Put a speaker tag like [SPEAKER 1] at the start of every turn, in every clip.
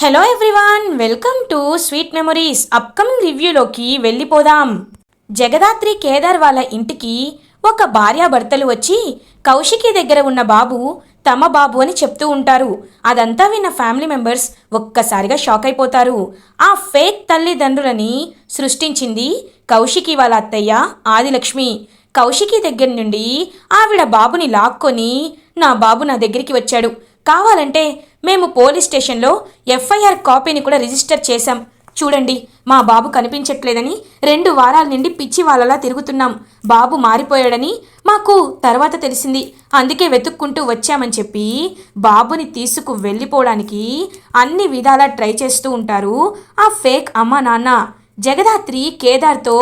[SPEAKER 1] Hello everyone welcome to sweet memories upcoming రివ్యూలోకి వెళ్ళిపోదాం. జగదాత్రి కేదార్ వాళ్ళ ఇంటికి ఒక భార్యాభర్తలు వచ్చి కౌశికి దగ్గర ఉన్న బాబు తమ బాబు అని చెప్తూ ఉంటారు. అదంతా విన్న ఫ్యామిలీ మెంబర్స్ ఒక్కసారిగా షాక్ అయిపోతారు. ఆ ఫేక్ తల్లిదండ్రులని సృష్టించింది కౌశికి వాళ్ళ అత్తయ్య ఆదిలక్ష్మి. కౌశికి దగ్గర నుండి ఆవిడ బాబుని లాక్కొని నా బాబు నా దగ్గరికి వచ్చాడు. కావాలంటే మేము పోలీస్ స్టేషన్లో ఎఫ్ఐఆర్ కాపీని కూడా రిజిస్టర్ చేశాం. చూడండి మా బాబు కనిపించట్లేదని రెండు వారాల నుండి పిచ్చి వాళ్ళలా తిరుగుతున్నాం. బాబు మారిపోయాడని మాకు తర్వాత తెలిసింది. అందుకే వెతుక్కుంటూ వచ్చామని చెప్పి బాబుని తీసుకు వెళ్ళిపోవడానికి అన్ని విధాలా ట్రై చేస్తూ ఉంటారు ఆ ఫేక్ అమ్మ నాన్న. జగదాత్రి కేదార్తో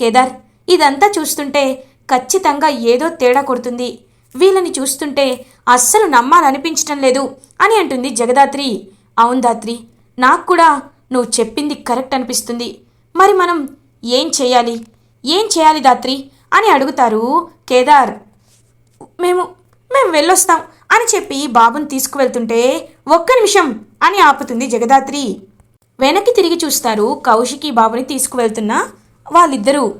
[SPEAKER 1] కేదార్ ఇదంతా చూస్తుంటే ఖచ్చితంగా ఏదో తేడా కొడుతుంది. వీళ్ళని చూస్తుంటే అస్సలు నమ్మాలనిపించటం లేదు అని అంటుంది జగదాత్రి. అవును దాత్రి నాకు కూడా నువ్వు చెప్పింది కరెక్ట్ అనిపిస్తుంది. మరి మనం ఏం చేయాలి? ఏం చేయాలి దాత్రి? అని అడుగుతారు కేదార్. మేము మేము వెళ్ళొస్తాం అని చెప్పి బాబుని తీసుకువెళ్తుంటే ఒక్క నిమిషం అని ఆపుతుంది జగదాత్రి. వెనక్కి తిరిగి చూస్తారు కౌశికి బాబుని తీసుకువెళ్తున్న వాళ్ళిద్దరూ.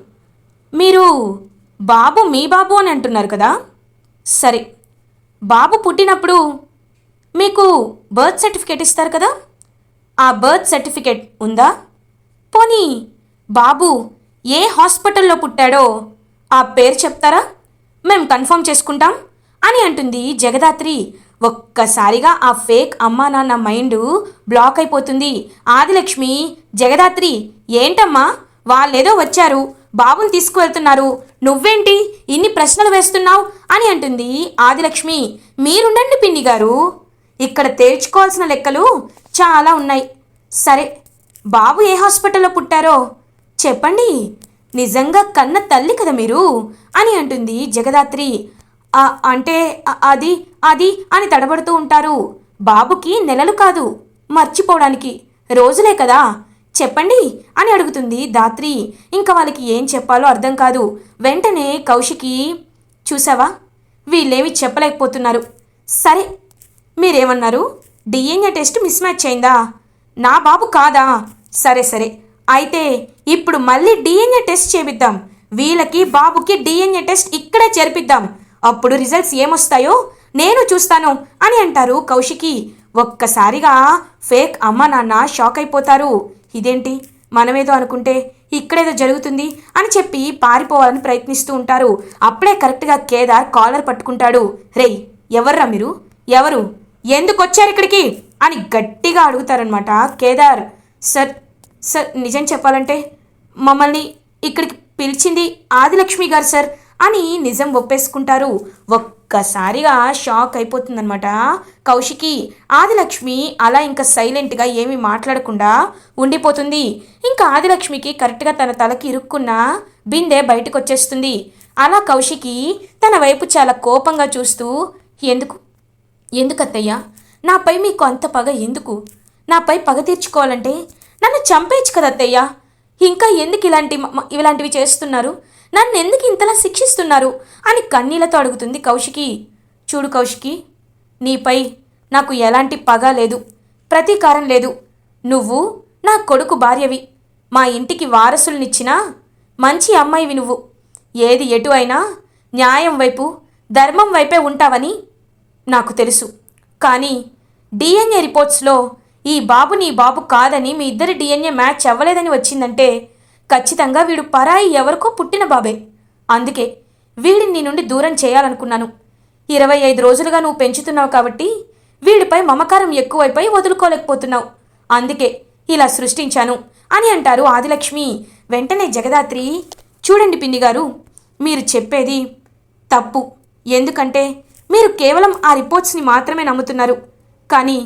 [SPEAKER 1] మీరు బాబు మీ బాబు అని అంటున్నారు కదా? సరే బాబు పుట్టినప్పుడు మీకు బర్త్ సర్టిఫికేట్ ఇస్తారు కదా? ఆ బర్త్ సర్టిఫికేట్ ఉందా? పోనీ బాబు ఏ హాస్పిటల్లో పుట్టాడో ఆ పేరు చెప్తారా? మేము కన్ఫర్మ్ చేసుకుంటాం అని అంటుంది జగదాత్రి. ఒక్కసారిగా ఆ ఫేక్ అమ్మా నాన్న మైండ్ బ్లాక్ అయిపోతుంది. ఆదిలక్ష్మి జగదాత్రి ఏంటమ్మా? వాళ్ళేదో వచ్చారు. బాబుని తీసుకువెళ్తున్నారు. నువ్వేంటి ఇన్ని ప్రశ్నలు వేస్తున్నావు? అని అంటుంది ఆదిలక్ష్మి. మీరుండండి పిన్ని గారు. ఇక్కడ తేల్చుకోవాల్సిన లెక్కలు చాలా ఉన్నాయి. సరే బాబు ఏ హాస్పిటల్లో పుట్టారో చెప్పండి. నిజంగా కన్న తల్లి కదా మీరు? అని అంటుంది జగదాత్రి. అంటే అది అది అని తడబడుతూ ఉంటారు. బాబుకి నెలలు కాదు మర్చిపోవడానికి. రోజులే కదా. చెప్పండి అని అడుగుతుంది ధాత్రి ఇంకా వాళ్ళకి ఏం చెప్పాలో అర్థం కాదు. వెంటనే కౌశికి చూసావా? వీళ్ళేమి చెప్పలేకపోతున్నారు. సరే మీరేమన్నారు? డిఎన్ఏ టెస్ట్ మిస్ మ్యాచ్ అయిందా? నా బాబు కాదా? సరే సరే. అయితే ఇప్పుడు మళ్ళీ డిఎన్ఏ టెస్ట్ చేపిద్దాం. వీళ్ళకి బాబుకి డిఎన్ఏ టెస్ట్ ఇక్కడే చేర్పిద్దాం. అప్పుడు రిజల్ట్స్ ఏమొస్తాయో నేను చూస్తాను అని అంటారు కౌశికి. ఒక్కసారిగా ఫేక్ అమ్మ నాన్న షాక్ అయిపోతారు. ఇదేంటి? మనమేదో అనుకుంటే ఇక్కడేదో జరుగుతుంది అని చెప్పి పారిపోవాలని ప్రయత్నిస్తూ ఉంటారు. అప్పుడే కరెక్ట్గా కేదార్ కాలర్ పట్టుకుంటాడు. రేయ్ ఎవర్రా మీరు? ఎవరు? ఎందుకు వచ్చారు ఇక్కడికి? అని గట్టిగా అడుగుతారనమాట కేదార్. సార్ సార్ నిజం చెప్పాలంటే మమ్మల్ని ఇక్కడికి పిలిచింది ఆదిలక్ష్మి గారు సార్. అని నిజం ఒప్పేసుకుంటారు. ఒక్కసారిగా షాక్ అయిపోతుందనమాట కౌశికి ఆదిలక్ష్మి అలా ఇంకా సైలెంట్గా ఏమీ మాట్లాడకుండా ఉండిపోతుంది. ఇంకా ఆదిలక్ష్మికి కరెక్ట్గా తన తలకి ఇరుక్కున్న బిందె బయటకు వచ్చేస్తుంది అలా కౌశికి తన వైపు చాలా కోపంగా చూస్తూ ఎందుకు? ఎందుకత్తయ్యా? నాపై మీకు అంత పగ ఎందుకు? నాపై పగ తీర్చుకోవాలంటే నన్ను చంపేయచ్చు కదా అత్తయ్యా ఇంకా ఎందుకు ఇలాంటి ఇలాంటివి చేస్తున్నారు? నన్ను ఎందుకు ఇంతలా శిక్షిస్తున్నారు? అని కన్నీళ్ళతో అడుగుతుంది కౌశికి. చూడు కౌశికి నీపై నాకు ఎలాంటి పగ లేదు ప్రతీకారం లేదు. నువ్వు నా కొడుకు భార్యవి. మా ఇంటికి వారసులనిచ్చినా మంచి అమ్మాయివి నువ్వు. ఏది ఎటు అయినా న్యాయం వైపు ధర్మం వైపే ఉంటావని నాకు తెలుసు. కానీ డిఎన్ఏ రిపోర్ట్స్లో ఈ బాబు నీ బాబు కాదని మీ ఇద్దరి డిఎన్ఏ మ్యాచ్ అవ్వలేదని వచ్చిందంటే ఖచ్చితంగా వీడు పరాయి ఎవరికో పుట్టిన బాబే. అందుకే వీడిని నీ నుండి దూరం చేయాలనుకున్నాను. ఇరవై ఐదు రోజులుగా నువ్వు పెంచుతున్నావు కాబట్టి వీడిపై మమకారం ఎక్కువైపోయి వదులుకోలేకపోతున్నావు. అందుకే ఇలా సృష్టించాను అని అంటారు ఆదిలక్ష్మి. వెంటనే జగదాత్రి చూడండి పిన్ని గారు మీరు చెప్పేది తప్పు. ఎందుకంటే మీరు కేవలం ఆ రిపోర్ట్స్ని మాత్రమే నమ్ముతున్నారు. కానీ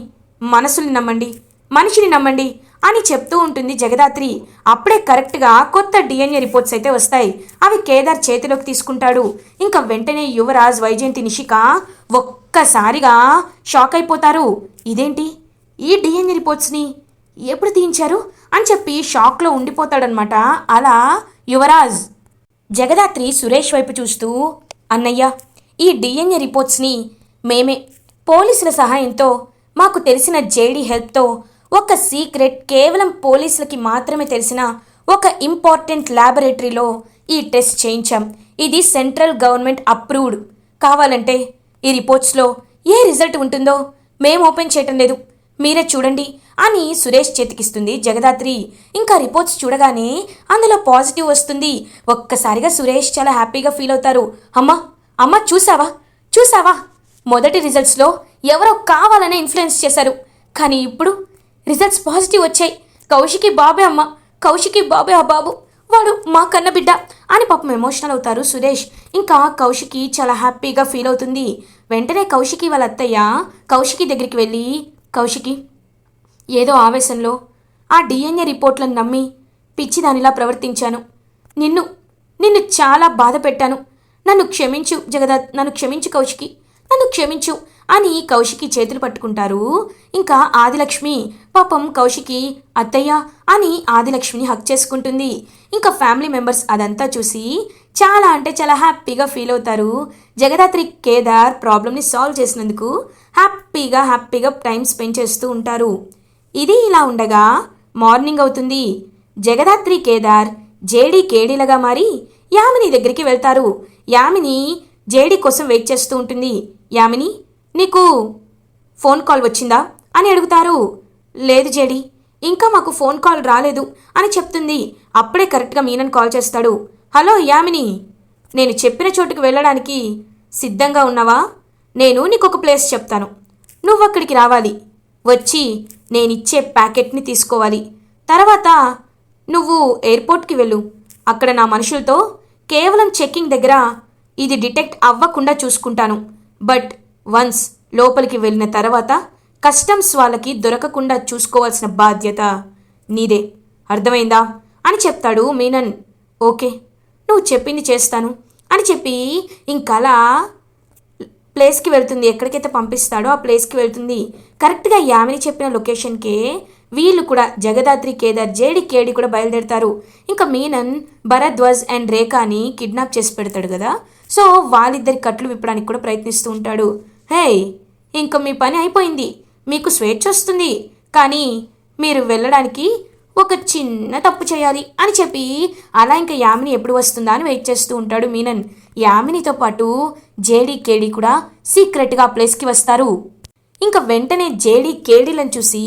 [SPEAKER 1] మనసుని నమ్మండి మనిషిని నమ్మండి అని చెప్తూ ఉంటుంది జగదాత్రి. అప్పుడే కరెక్ట్గా కొత్త డిఎన్ఏ రిపోర్ట్స్ అయితే వస్తాయి. అవి కేదార్ చేతిలోకి తీసుకుంటాడు. ఇంకా వెంటనే యువరాజ్ వైజయంతి నిషిక ఒక్కసారిగా షాక్ అయిపోతారు. ఇదేంటి? ఈ డిఎన్ఏ రిపోర్ట్స్ని ఎప్పుడు తీయించారు? అని చెప్పి షాక్లో ఉండిపోతాడనమాట అలా యువరాజ్. జగదాత్రి సురేష్ వైపు చూస్తూ అన్నయ్య ఈ డిఎన్ఏ రిపోర్ట్స్ని మేమే పోలీసుల సహాయంతో మాకు తెలిసిన జేడీ హెల్ప్తో ఒక సీక్రెట్ కేవలం పోలీసులకి మాత్రమే తెలిసిన ఒక ఇంపార్టెంట్ ల్యాబొరేటరీలో ఈ టెస్ట్ చేయించాం. ఇది సెంట్రల్ గవర్నమెంట్ అప్రూవ్డ్. కావాలంటే ఈ రిపోర్ట్స్లో ఏ రిజల్ట్ ఉంటుందో మేము ఓపెన్ చేయటం లేదు. మీరే చూడండి అని సురేష్ చేతికిస్తుంది జగదాత్రి. ఇంకా రిపోర్ట్స్ చూడగానే అందులో పాజిటివ్ వస్తుంది. ఒక్కసారిగా సురేష్ చాలా హ్యాపీగా ఫీల్ అవుతారు. అమ్మా అమ్మ చూసావా? చూసావా? మొదటి రిజల్ట్స్లో ఎవరో కావాలనే ఇన్ఫ్లుయెన్స్ చేశారు. కానీ ఇప్పుడు రిజల్ట్స్ పాజిటివ్ వచ్చాయి. కౌశికి బాబే అమ్మ. కౌశికి బాబే ఆ బాబు. వాడు మా కన్న బిడ్డ అని పాపం ఎమోషనల్ అవుతారు సురేష్. ఇంకా కౌశికి చాలా హ్యాపీగా ఫీల్ అవుతుంది. వెంటనే కౌశికి వాళ్ళ అత్తయ్య కౌశికి దగ్గరికి వెళ్ళి కౌశికి ఏదో ఆవేశంలో ఆ డిఎన్ఏ రిపోర్ట్లను నమ్మి పిచ్చిదానిలా ప్రవర్తించాను. నిన్ను నిన్ను చాలా బాధ పెట్టాను. నన్ను క్షమించు జగదాత్ నన్ను క్షమించు కౌశికి. నన్ను క్షమించు. అని కౌశికి చేతులు పట్టుకుంటారు. ఇంకా ఆదిలక్ష్మి పాపం కౌశికి అత్తయ్య అని ఆదిలక్ష్మిని హక్ చేసుకుంటుంది. ఇంకా ఫ్యామిలీ మెంబర్స్ అదంతా చూసి చాలా అంటే చాలా హ్యాపీగా ఫీల్ అవుతారు. జగదాత్రి కేదార్ ప్రాబ్లమ్ని సాల్వ్ చేసినందుకు హ్యాపీగా హ్యాపీగా టైం స్పెండ్ చేస్తూ ఉంటారు. ఇది ఇలా ఉండగా మార్నింగ్ అవుతుంది. జగదాత్రి కేదార్ జేడీ కేడీలగా మారి యామిని దగ్గరికి వెళ్తారు. యామిని జేడీ కోసం వెయిట్ చేస్తూ ఉంటుంది. యామిని నీకు ఫోన్ కాల్ వచ్చిందా? అని అడుగుతారు. లేదు జేడి ఇంకా మాకు ఫోన్ కాల్ రాలేదు అని చెప్తుంది. అప్పుడే కరెక్ట్గా మీనన్ కాల్ చేస్తాడు. హలో యామిని నేను చెప్పిన చోటుకు వెళ్ళడానికి సిద్ధంగా ఉన్నావా? నేను నీకు ఒక ప్లేస్ చెప్తాను. నువ్వు అక్కడికి రావాలి. వచ్చి నేనిచ్చే ప్యాకెట్ని తీసుకోవాలి. తర్వాత నువ్వు ఎయిర్పోర్ట్కి వెళ్ళు. అక్కడ నా మనుషులతో కేవలం చెక్కింగ్ దగ్గర ఇది డిటెక్ట్ అవ్వకుండా చూసుకుంటాను. బట్ వన్స్ లోపలికి వెళ్ళిన తర్వాత కస్టమ్స్ వాళ్ళకి దొరకకుండా చూసుకోవాల్సిన బాధ్యత నీదే. అర్థమైందా? అని చెప్తాడు మీనన్. ఓకే నువ్వు చెప్పింది చేస్తాను అని చెప్పి ఇంకలా ప్లేస్కి వెళ్తుంది. ఎక్కడికైతే పంపిస్తాడో ఆ ప్లేస్కి వెళ్తుంది. కరెక్ట్గా యామిని చెప్పిన లొకేషన్కే వీళ్ళు కూడా జగదాత్రి కేదార్ జేడి కేడి కూడా బయలుదేరుతారు. ఇంకా మీనన్ భరద్వాజ్ అండ్ రేఖాని కిడ్నాప్ చేసి పెడతాడు కదా. సో వాళ్ళిద్దరి కట్లు విప్పడానికి కూడా ప్రయత్నిస్తూ ఉంటాడు. హే ఇంక మీ పని అయిపోయింది. మీకు స్వేచ్ఛ వస్తుంది. కానీ మీరు వెళ్ళడానికి ఒక చిన్న తప్పు చేయాలి అని చెప్పి అలా ఇంకా యామిని ఎప్పుడు వస్తుందా అని వెయిట్ చేస్తూ ఉంటాడు మీనన్. యామినితో పాటు జేడీ కేడీ కూడా సీక్రెట్గా ఆ ప్లేస్కి వస్తారు. ఇంకా వెంటనే జేడీ కేడీలను చూసి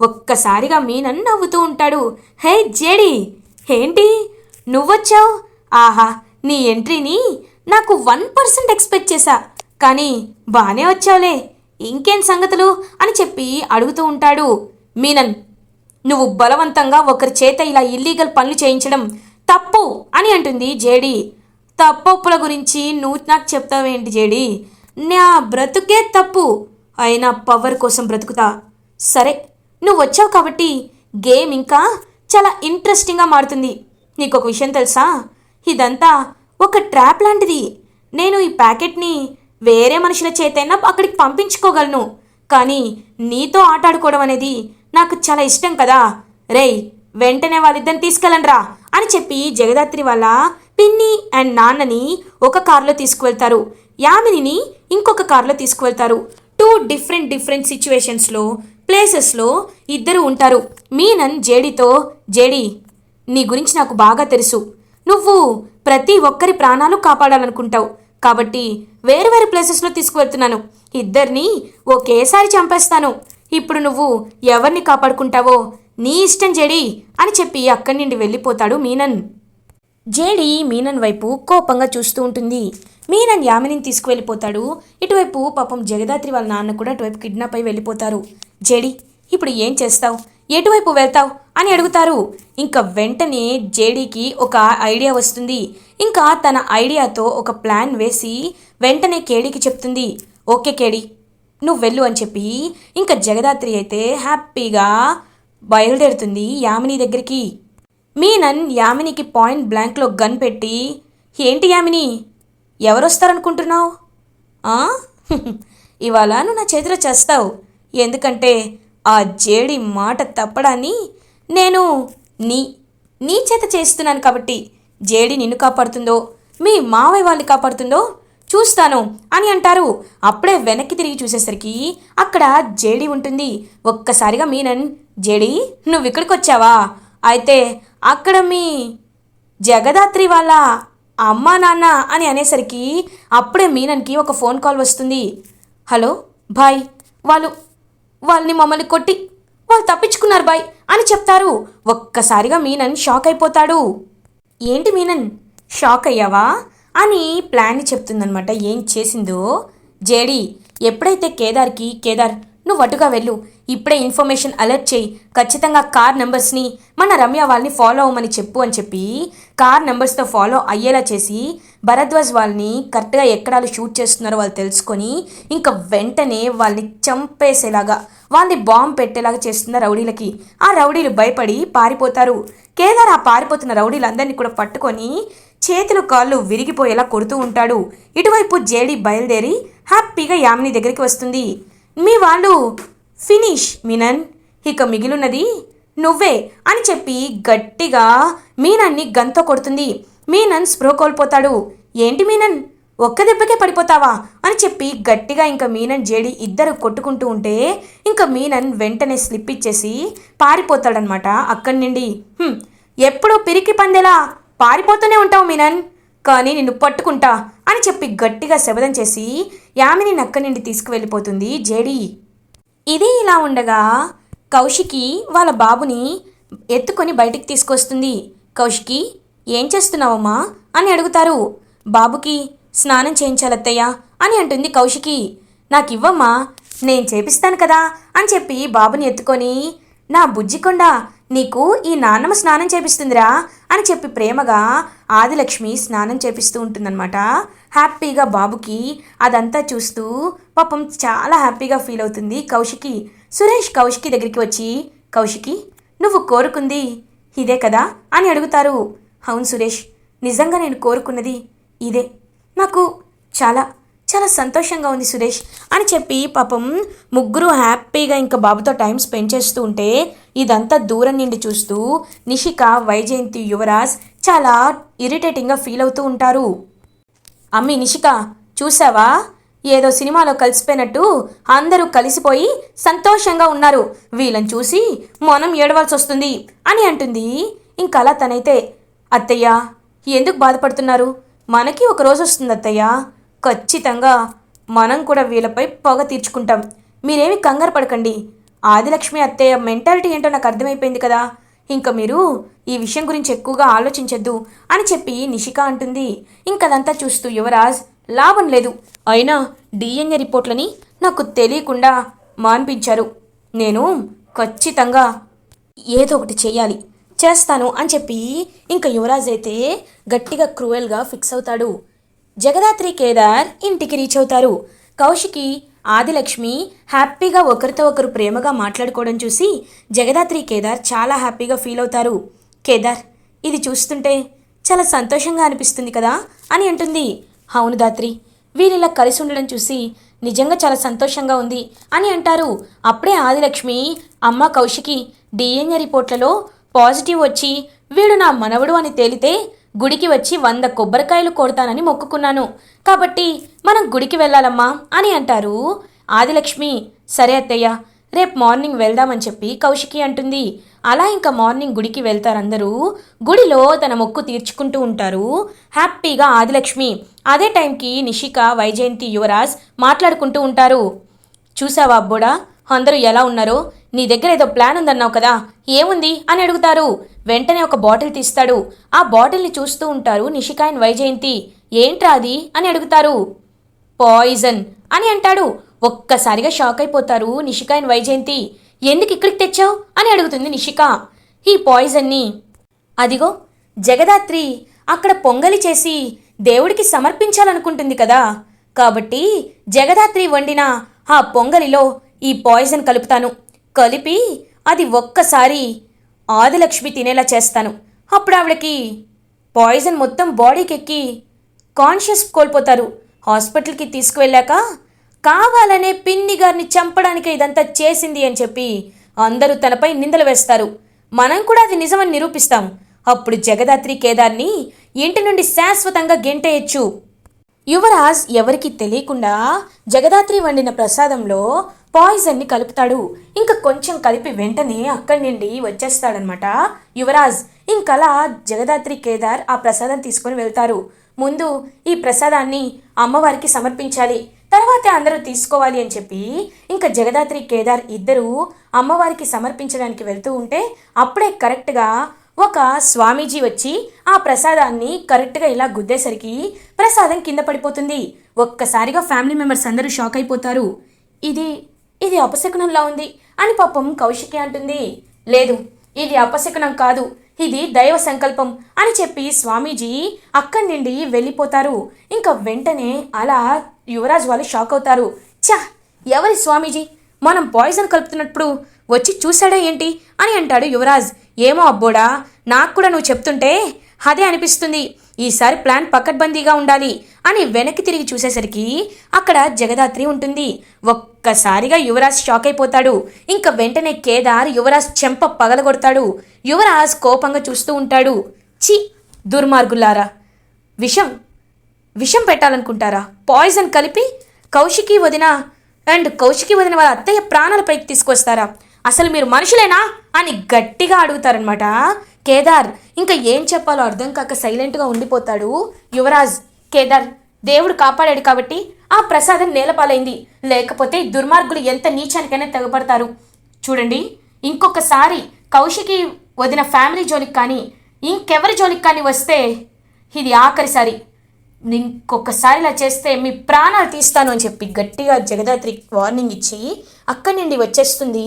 [SPEAKER 1] ఒక్కసారిగా మీనన్ నవ్వుతూ ఉంటాడు. హే జేడీ ఏంటి? నువ్వొచ్చావు? ఆహా నీ ఎంట్రీని నాకు వన్ పర్సెంట్ ఎక్స్పెక్ట్ చేశా. కానీ బానే వచ్చావులే. ఇంకేం సంగతులు? అని చెప్పి అడుగుతూ ఉంటాడు. మీనన్ నువ్వు బలవంతంగా ఒకరి చేత ఇలా ఇల్లీగల్ పనులు చేయించడం తప్పు అని అంటుంది జేడి. తప్పొప్పుల గురించి నువ్వు నాకు చెప్తావేంటి జేడి? నా బ్రతుకే తప్పు. అయినా పవర్ కోసం బ్రతుకుతా. సరే నువ్వు వచ్చావు కాబట్టి గేమ్ ఇంకా చాలా ఇంట్రెస్టింగ్గా మారుతుంది. నీకు ఒక విషయం తెలుసా? ఇదంతా ఒక ట్రాప్ లాంటిది. నేను ఈ ప్యాకెట్ని వేరే మనుషుల చేతైనా అక్కడికి పంపించుకోగలను. కానీ నీతో ఆటాడుకోవడం అనేది నాకు చాలా ఇష్టం కదా. రేయ్ వెంటనే వాళ్ళిద్దరిని తీసుకెళ్ళండ్రా అని చెప్పి జగదాత్రి వాళ్ళ పిన్ని అండ్ నాన్నని ఒక కారులో తీసుకువెళ్తారు. యామినిని ఇంకొక కారులో తీసుకువెళ్తారు. టూ డిఫరెంట్ డిఫరెంట్ సిచ్యువేషన్స్లో ప్లేసెస్లో ఇద్దరు ఉంటారు. మీనన్ జేడితో జేడి నీ గురించి నాకు బాగా తెలుసు. నువ్వు ప్రతి ఒక్కరి ప్రాణాలు కాపాడాలనుకుంటావు. కాబట్టి వేరు వేరు ప్లేసెస్లో తీసుకువెళ్తున్నాను. ఇద్దరిని ఒకేసారి చంపేస్తాను. ఇప్పుడు నువ్వు ఎవరిని కాపాడుకుంటావో నీ ఇష్టం జేడి అని చెప్పి అక్కడి నుండి వెళ్ళిపోతాడు మీనన్. జేడి మీనన్ వైపు కోపంగా చూస్తూ ఉంటుంది. మీనన్ యామినిని తీసుకువెళ్ళిపోతాడు. ఇటువైపు పాపం జగదాత్రి వాళ్ళ నాన్న కూడా అటువైపు కిడ్నాప్ అయి వెళ్ళిపోతారు. జేడి ఇప్పుడు ఏం చేస్తావు? ఎటువైపు వెళ్తావు? అని అడుగుతారు. ఇంకా వెంటనే జేడీకి ఒక ఐడియా వస్తుంది. ఇంకా తన ఐడియాతో ఒక ప్లాన్ వేసి వెంటనే కేడీకి చెప్తుంది. ఓకే కేడీ నువ్వు వెళ్ళు అని చెప్పి ఇంకా జగదాత్రి అయితే హ్యాపీగా బయలుదేరుతుంది యామిని దగ్గరికి. మీనన్ యామినికి పాయింట్ బ్లాంక్లో గన్ పెట్టి ఏంటి యామిని? ఎవరొస్తారనుకుంటున్నావు? ఇవాళ నువ్వు నా చేతిలో చేస్తావు. ఎందుకంటే ఆ జేడి మాట తప్పడాన్ని నేను నీ నీ చేత చేస్తున్నాను కాబట్టి జేడి నిన్ను కాపాడుతుందో మీ మావయ్య వాళ్ళని కాపాడుతుందో చూస్తాను అని అంటారు. అప్పుడే వెనక్కి తిరిగి చూసేసరికి అక్కడ జేడి ఉంటుంది. ఒక్కసారిగా మీనన్ జేడి నువ్వు ఇక్కడికి వచ్చావా? అయితే అక్కడ మీ జగదాత్రి వాళ్ళ అమ్మా నాన్న అని అనేసరికి అప్పుడే మీనన్కి ఒక ఫోన్ కాల్ వస్తుంది. హలో బాయ్ వాళ్ళు వాళ్ళని మమ్మల్ని కొట్టి వాళ్ళు తప్పించుకున్నారు బాయ్ అని చెప్తారు. ఒక్కసారిగా మీనన్ షాక్ అయిపోతాడు. ఏంటి మీనన్ షాక్ అయ్యావా? అని ప్లాన్ చెప్తుందనమాట ఏం చేసిందో? జేడి ఎప్పుడైతే కేదార్కి కేదార్ నువ్వు అటుగా వెళ్ళు. ఇప్పుడే ఇన్ఫర్మేషన్ అలర్ట్ చేయి. ఖచ్చితంగా కార్ నెంబర్స్ని మన రమ్య వాళ్ళని ఫాలో అవ్వమని చెప్పు అని చెప్పి కార్ నెంబర్స్తో ఫాలో అయ్యేలా చేసి భరద్వాజ్ వాళ్ళని కరెక్ట్గా ఎక్కడ షూట్ చేస్తున్నారో వాళ్ళు తెలుసుకొని ఇంకా వెంటనే వాళ్ళని చంపేసేలాగా వాళ్ళని బాంబు పెట్టేలాగా చేస్తున్న రౌడీలకి. ఆ రౌడీలు భయపడి పారిపోతారు. కేదార్ ఆ పారిపోతున్న రౌడీలందరినీ కూడా పట్టుకొని చేతులు కాళ్ళు విరిగిపోయేలా కొడుతూ ఉంటాడు. ఇటువైపు జేడి బయలుదేరి హ్యాపీగా యామిని దగ్గరికి వస్తుంది. మీ వాళ్ళు ఫినిష్ మినన్. ఇక మిగిలినది నువ్వే అని చెప్పి గట్టిగా మీనన్ని గంతో కొడుతుంది. మీనన్ స్ప్రో కోల్పోతాడు. ఏంటి మీనన్? ఒక్క దెబ్బకే పడిపోతావా? అని చెప్పి గట్టిగా ఇంకా మీనన్ జేడి ఇద్దరు కొట్టుకుంటూ ఉంటే ఇంకా మీనన్ వెంటనే స్లిప్ ఇచ్చేసి పారిపోతాడనమాట అక్కడి నుండి. ఎప్పుడు ఎప్పుడూ పిరికి పందేలా పారిపోతూనే ఉంటావు మీనన్. కానీ నిన్ను పట్టుకుంటా అని చెప్పి గట్టిగా శబదం చేసి యామిని నక్క నుండి తీసుకువెళ్ళిపోతుంది జేడి. ఇది ఇలా ఉండగా కౌశికి వాళ్ళ బాబుని ఎత్తుకొని బయటికి తీసుకొస్తుంది. కౌశికి ఏం చేస్తున్నావమ్మా? అని అడుగుతారు. బాబుకి స్నానం చేయించాలత్తయ్య అని అంటుంది కౌశికి. నాకు ఇవ్వమ్మా నేను చేపిస్తాను కదా అని చెప్పి బాబుని ఎత్తుకొని నా బుజ్జికొండ నీకు ఈ నాన్నమ్మ స్నానం చేపిస్తుందిరా అని చెప్పి ప్రేమగా ఆదిలక్ష్మి స్నానం చేపిస్తూ ఉంటుందన్నమాట. హ్యాపీగా బాబుకి అదంతా చూస్తూ పాపం చాలా హ్యాపీగా ఫీల్ అవుతుంది కౌశికి. సురేష్ కౌశికి దగ్గరికి వచ్చి కౌశికి నువ్వు కోరుకుంది ఇదే కదా? అని అడుగుతారు. అవును సురేష్ నిజంగా నేను కోరుకున్నది ఇదే. నాకు చాలా చాలా సంతోషంగా ఉంది సురేష్ అని చెప్పి పాపం ముగ్గురు హ్యాపీగా ఇంకా బాబుతో టైం స్పెండ్ చేస్తూ ఉంటే ఇదంతా దూరం నుండి చూస్తూ నిషిక వైజయంతి యువరాజ్ చాలా ఇరిటేటింగ్గా ఫీల్ అవుతూ ఉంటారు. అమ్మి నిషిక చూసావా? ఏదో సినిమాలో కలిసిపోయినట్టు అందరూ కలిసిపోయి సంతోషంగా ఉన్నారు. వీళ్ళని చూసి మనం ఏడవాల్సి వస్తుంది అని అంటుంది. ఇంకలా తనైతే అత్తయ్య ఎందుకు బాధపడుతున్నారు? మనకి ఒక రోజు వస్తుంది అత్తయ్య. ఖచ్చితంగా మనం కూడా వీళ్ళపై పొగ తీర్చుకుంటాం. మీరేమి కంగారు పడకండి. ఆదిలక్ష్మి అత్తయ్య మెంటాలిటీ ఏంటో నాకు అర్థమైపోయింది కదా. ఇంకా మీరు ఈ విషయం గురించి ఎక్కువగా ఆలోచించొద్దు అని చెప్పి నిషిక అంటుంది. ఇంకదంతా చూస్తూ యువరాజ్ లాభం లేదు. అయినా డిఎన్ఏ రిపోర్ట్లని నాకు తెలియకుండా మాన్పించారు. నేను ఖచ్చితంగా ఏదో ఒకటి చేయాలి చేస్తాను అని చెప్పి ఇంకా యువరాజ్ అయితే గట్టిగా క్రూయల్గా ఫిక్స్ అవుతాడు. జగదాత్రి కేదార్ ఇంటికి రీచ్ అవుతారు. కౌశికి ఆదిలక్ష్మి హ్యాపీగా ఒకరితో ఒకరు ప్రేమగా మాట్లాడుకోవడం చూసి జగదాత్రి కేదార్ చాలా హ్యాపీగా ఫీల్ అవుతారు. కేదార్ ఇది చూస్తుంటే చాలా సంతోషంగా అనిపిస్తుంది కదా? అని అంటుంది. అవును దాత్రి వీరిలా కలిసి ఉండడం చూసి నిజంగా చాలా సంతోషంగా ఉంది అని అంటారు. అప్పుడే ఆదిలక్ష్మి అమ్మ కౌశికి డిఎన్ఏ రిపోర్ట్లలో పాజిటివ్ వచ్చి వీడు నా మనవడు అని తేలితే గుడికి వచ్చి వంద కొబ్బరికాయలు కొడతానని మొక్కుకున్నాను. కాబట్టి మనం గుడికి వెళ్ళాలమ్మా అని అంటారు. ఆదిలక్ష్మి సరే అత్తయ్య రేపు మార్నింగ్ వెళ్దామని చెప్పి కౌశికి అంటుంది. అలా ఇంకా మార్నింగ్ గుడికి వెళ్తారందరూ గుడిలో తన మొక్కు తీర్చుకుంటూ ఉంటారు. హ్యాపీగా ఆదిలక్ష్మి అదే టైంకి నిషిక వైజయంతి యువరాజ్ మాట్లాడుకుంటూ ఉంటారు. చూసావా అబ్బోడా అందరూ ఎలా ఉన్నారో? నీ దగ్గర ఏదో ప్లాన్ ఉందన్నావు కదా ఏముంది? అని అడుగుతారు. వెంటనే ఒక బాటిల్ తీస్తాడు. ఆ బాటిల్ని చూస్తూ ఉంటారు నిషిక అండ్ వైజయంతి. ఏంట్రా అది? అని అడుగుతారు. పాయిజన్ అని అంటాడు. ఒక్కసారిగా షాక్ అయిపోతారు నిషిక అండ్ వైజయంతి. ఎందుకు ఇక్కడికి తెచ్చావు? అని అడుగుతుంది నిషిక. ఈ పాయిజన్ని. అదిగో జగదాత్రి అక్కడ పొంగలి చేసి దేవుడికి సమర్పించాలనుకుంటుంది కదా. కాబట్టి జగదాత్రి వండిన ఆ పొంగలిలో ఈ పాయిజన్ కలుపుతాను. కలిపి అది ఒక్కసారి ఆదిలక్ష్మి తినేలా చేస్తాను. అప్పుడు ఆవిడకి పాయిజన్ మొత్తం బాడీకి ఎక్కి కాన్షియస్ కోల్పోతారు. హాస్పిటల్కి తీసుకువెళ్ళాక కావాలనే పిన్ని గారిని చంపడానికి ఇదంతా చేసింది అని చెప్పి అందరూ తనపై నిందలు వేస్తారు. మనం కూడా అది నిజమని నిరూపిస్తాం. అప్పుడు జగదాత్రి కేదార్ని ఇంటి నుండి శాశ్వతంగా గెంటేయచ్చు. యువరాజ్ ఎవరికి తెలియకుండా జగదాత్రి వండిన ప్రసాదంలో పాయిజన్ని కలుపుతాడు. ఇంకా కొంచెం కలిపి వెంటనే అక్కడి నుండి వచ్చేస్తాడనమాట. యువరాజ్ ఇంకలా జగదాత్రి కేదార్ ఆ ప్రసాదం తీసుకొని వెళ్తారు. ముందు ఈ ప్రసాదాన్ని అమ్మవారికి సమర్పించాలి. తర్వాతే అందరూ తీసుకోవాలి అని చెప్పి ఇంకా జగదాత్రి కేదార్ ఇద్దరూ అమ్మవారికి సమర్పించడానికి వెళ్తూ ఉంటే అప్పుడే కరెక్ట్గా ఒక స్వామీజీ వచ్చి ఆ ప్రసాదాన్ని కరెక్ట్గా ఇలా గుద్దేసరికి ప్రసాదం కింద పడిపోతుంది. ఒక్కసారిగా ఫ్యామిలీ మెంబర్స్ అందరూ షాక్ అయిపోతారు. ఇది ఇది అపశకునంలా ఉంది అని పాపం కౌశికి అంటుంది. లేదు ఇది అపశకునం కాదు ఇది దైవ సంకల్పం అని చెప్పి స్వామీజీ అక్కడి నుండి వెళ్ళిపోతారు. ఇంకా వెంటనే అలా యువరాజ్ వాళ్ళు షాక్ అవుతారు. ఛా ఎవరి స్వామీజీ? మనం పాయిజన్ కలుపుతున్నప్పుడు వచ్చి చూశాడా ఏంటి అని అంటాడు యువరాజ్. ఏమో అబ్బోడా నాకు కూడా నువ్వు చెప్తుంటే అదే అనిపిస్తుంది. ఈసారి ప్లాన్ పక్కడ్బందీగా ఉండాలి అని వెనక్కి తిరిగి చూసేసరికి అక్కడ జగదాత్రి ఉంటుంది. ఒక్కసారిగా యువరాజ్ షాక్ అయిపోతాడు. ఇంకా వెంటనే కేదార్ యువరాజ్ చెంప పగలగొడతాడు. యువరాజ్ కోపంగా చూస్తూ ఉంటాడు. చి దుర్మార్గులారా! విషం విషం పెట్టాలనుకుంటారా? పాయిజన్ కలిపి కౌశికి వదిన అండ్ కౌశికి వదిన వాళ్ళ అత్తయ్య ప్రాణాల పైకి తీసుకొస్తారా? అసలు మీరు మనుషులేనా? అని గట్టిగా అడుగుతారనమాట కేదార్ ఇంకా ఏం చెప్పాలో అర్థం కాక సైలెంట్గా ఉండిపోతాడు యువరాజ్. కేదార్ దేవుడు కాపాడాడు కాబట్టి ఆ ప్రసాదం నేలపాలైంది. లేకపోతే దుర్మార్గులు ఎంత నీచానికైనా తెగపడతారు చూడండి ఇంకొకసారి కౌశికి వదిన ఫ్యామిలీ జోలికి కానీ ఇంకెవరి జోలికి కానీ వస్తే ఇది ఆఖరిసారి ఇంకొకసారి ఇలా చేస్తే మీ ప్రాణాలు తీస్తాను అని చెప్పి గట్టిగా జగదాత్రి వార్నింగ్ ఇచ్చి అక్కడి నుండి వచ్చేస్తుంది.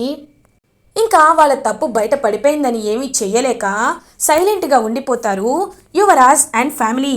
[SPEAKER 1] ఇంకా వాళ్ళ తప్పు బయట పడిపోయిందని ఏమీ చెయ్యలేక సైలెంట్గా ఉండిపోతారు యువరాజ్ అండ్ ఫ్యామిలీ.